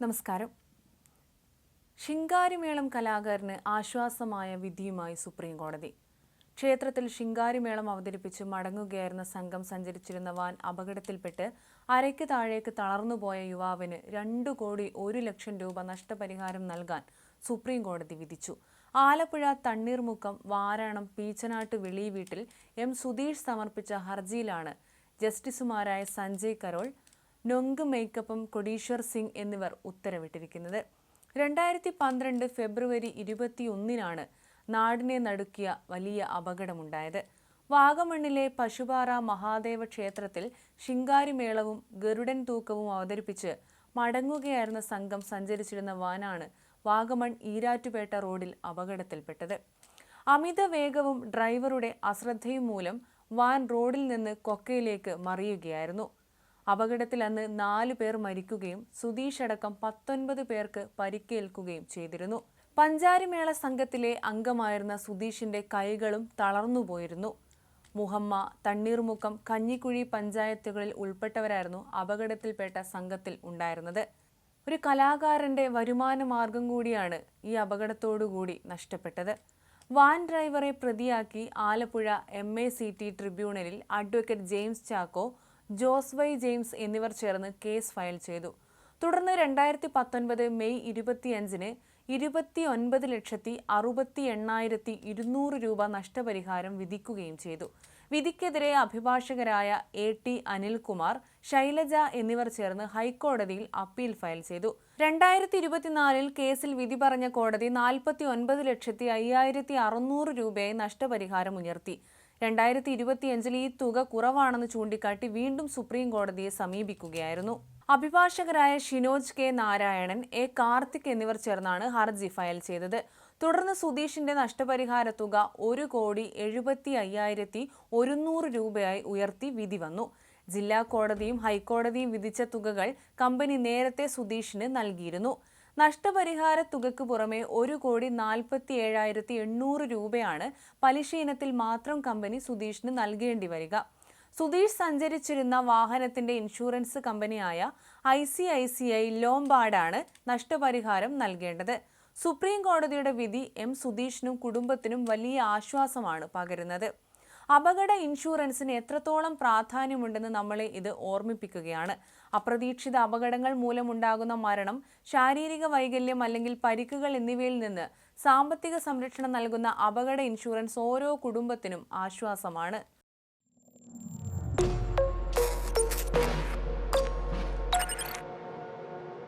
നമസ്കാരം. ശിങ്കാരിമേളം കലാകാരന് ആശ്വാസമായ വിധിയുമായി സുപ്രീം കോടതി ക്ഷേത്രത്തിൽ ശിങ്കാരിമേളം അവതരിപ്പിച്ച് മടങ്ങുകയായിരുന്ന സംഘം സഞ്ചരിച്ചിരുന്ന വാൻ അപകടത്തിൽപ്പെട്ട് അരയ്ക്ക് താഴേക്ക് തളർന്നുപോയ യുവാവിന് രണ്ടു കോടി ഒരു ലക്ഷം രൂപ നഷ്ടപരിഹാരം നൽകാൻ സുപ്രീം കോടതി വിധിച്ചു. ആലപ്പുഴ തണ്ണീർമുക്കം വാരാണം പീച്ചനാട്ട് വെളി വീട്ടിൽ എം സുധീഷ് സമർപ്പിച്ച ഹർജിയിലാണ് ജസ്റ്റിസുമാരായ സഞ്ജയ് കരോൾ നൊങ്ക് മേക്കപ്പും കൊടീശ്വർ സിംഗ് എന്നിവർ ഉത്തരവിട്ടിരിക്കുന്നത്. രണ്ടായിരത്തി പന്ത്രണ്ട് ഫെബ്രുവരി ഇരുപത്തിയൊന്നിനാണ് നാടിനെ നടുക്കിയ വലിയ അപകടമുണ്ടായത്. വാഗമണ്ണിലെ പശുപാറ മഹാദേവ ക്ഷേത്രത്തിൽ ശിങ്കാരിമേളവും ഗരുഡൻ തൂക്കവും അവതരിപ്പിച്ച് മടങ്ങുകയായിരുന്ന സംഘം സഞ്ചരിച്ചിരുന്ന വാനാണ് വാഗമൺ ഈരാറ്റുപേട്ട റോഡിൽ അപകടത്തിൽപ്പെട്ടത്. അമിത വേഗവും ഡ്രൈവറുടെ അശ്രദ്ധയും മൂലം വാൻ റോഡിൽ നിന്ന് കൊക്കയിലേക്ക് മറിയുകയായിരുന്നു. അപകടത്തിൽ അന്ന് നാല് പേർ മരിക്കുകയും സുധീഷ് അടക്കം പത്തൊൻപത് പേർക്ക് പരിക്കേൽക്കുകയും ചെയ്തിരുന്നു. പഞ്ചാരിമേള സംഘത്തിലെ അംഗമായിരുന്ന സുധീഷിന്റെ കൈകളും തളർന്നുപോയിരുന്നു മുഹമ്മ തണ്ണീർമുക്കം കഞ്ഞിക്കുഴി പഞ്ചായത്തുകളിൽ ഉൾപ്പെട്ടവരായിരുന്നു അപകടത്തിൽപ്പെട്ട സംഘത്തിൽ ഉണ്ടായിരുന്നത്. ഒരു കലാകാരന്റെ വരുമാന മാർഗം കൂടിയാണ് ഈ അപകടത്തോടുകൂടി നഷ്ടപ്പെട്ടത്. വാൻ ഡ്രൈവറെ പ്രതിയാക്കി Alappuzha M A C T ട്രിബ്യൂണലിൽ advocate James Chacko Jose Y James എന്നിവർ ചേർന്ന് കേസ് ഫയൽ ചെയ്തു. തുടർന്ന് രണ്ടായിരത്തി പത്തൊൻപത് മെയ് ഇരുപത്തിയഞ്ചിന് ഇരുപത്തി ഒൻപത് ലക്ഷത്തി അറുപത്തി എണ്ണായിരത്തി ഇരുന്നൂറ് രൂപ നഷ്ടപരിഹാരം വിധിക്കുകയും ചെയ്തു. വിധിക്കെതിരെ അഭിഭാഷകരായ എ ടി അനിൽകുമാർ ശൈലജ എന്നിവർ ചേർന്ന് ഹൈക്കോടതിയിൽ അപ്പീൽ ഫയൽ ചെയ്തു. രണ്ടായിരത്തി ഇരുപത്തിനാലിൽ കേസിൽ വിധി പറഞ്ഞ കോടതി നാൽപ്പത്തി ഒൻപത് ലക്ഷത്തി അയ്യായിരത്തി അറുന്നൂറ് രൂപയായി നഷ്ടപരിഹാരം ഉയർത്തി. രണ്ടായിരത്തി ഇരുപത്തിയഞ്ചിൽ ഈ തുക കുറവാണെന്ന് ചൂണ്ടിക്കാട്ടി വീണ്ടും സുപ്രീം കോടതിയെ സമീപിക്കുകയായിരുന്നു. അഭിഭാഷകരായ ഷിനോജ് കെ നാരായണൻ എ കാർത്തിക് എന്നിവർ ചേർന്നാണ് ഹർജി ഫയൽ ചെയ്തത്. തുടർന്ന് സുധീഷിന്റെ നഷ്ടപരിഹാര തുക ഒരു കോടി എഴുപത്തി അയ്യായിരത്തി ഒരുന്നൂറ് രൂപയായി ഉയർത്തി വിധി വന്നു. ജില്ലാ കോടതിയും ഹൈക്കോടതിയും വിധിച്ച തുകകൾ കമ്പനി നേരത്തെ സുധീഷിന് നൽകിയിരുന്നു. നഷ്ടപരിഹാര തുകയ്ക്ക് പുറമെ ഒരു കോടി നാൽപ്പത്തി ഏഴായിരത്തി എണ്ണൂറ് രൂപയാണ് പലിശ ഇനത്തിൽ മാത്രം കമ്പനി സുധീഷിന് നൽകേണ്ടി വരിക. സുധീഷ് സഞ്ചരിച്ചിരുന്ന വാഹനത്തിന്റെ ഇൻഷുറൻസ് കമ്പനിയായ I C I C I ലോംബാർഡാണ് നഷ്ടപരിഹാരം നൽകേണ്ടത്. സുപ്രീം കോടതിയുടെ വിധി എം സുധീഷിനും കുടുംബത്തിനും വലിയ ആശ്വാസമാണ് പകരുന്നത്. അപകട ഇൻഷുറൻസിന് എത്രത്തോളം പ്രാധാന്യമുണ്ടെന്ന് നമ്മളെ ഇത് ഓർമ്മിപ്പിക്കുകയാണ്. അപ്രതീക്ഷിത അപകടങ്ങൾ മൂലമുണ്ടാകുന്ന മരണം ശാരീരിക വൈകല്യം അല്ലെങ്കിൽ പരിക്കുകൾ എന്നിവയിൽ നിന്ന് സാമ്പത്തിക സംരക്ഷണം നൽകുന്ന അപകട ഇൻഷുറൻസ് ഓരോ കുടുംബത്തിനും ആശ്വാസമാണ്.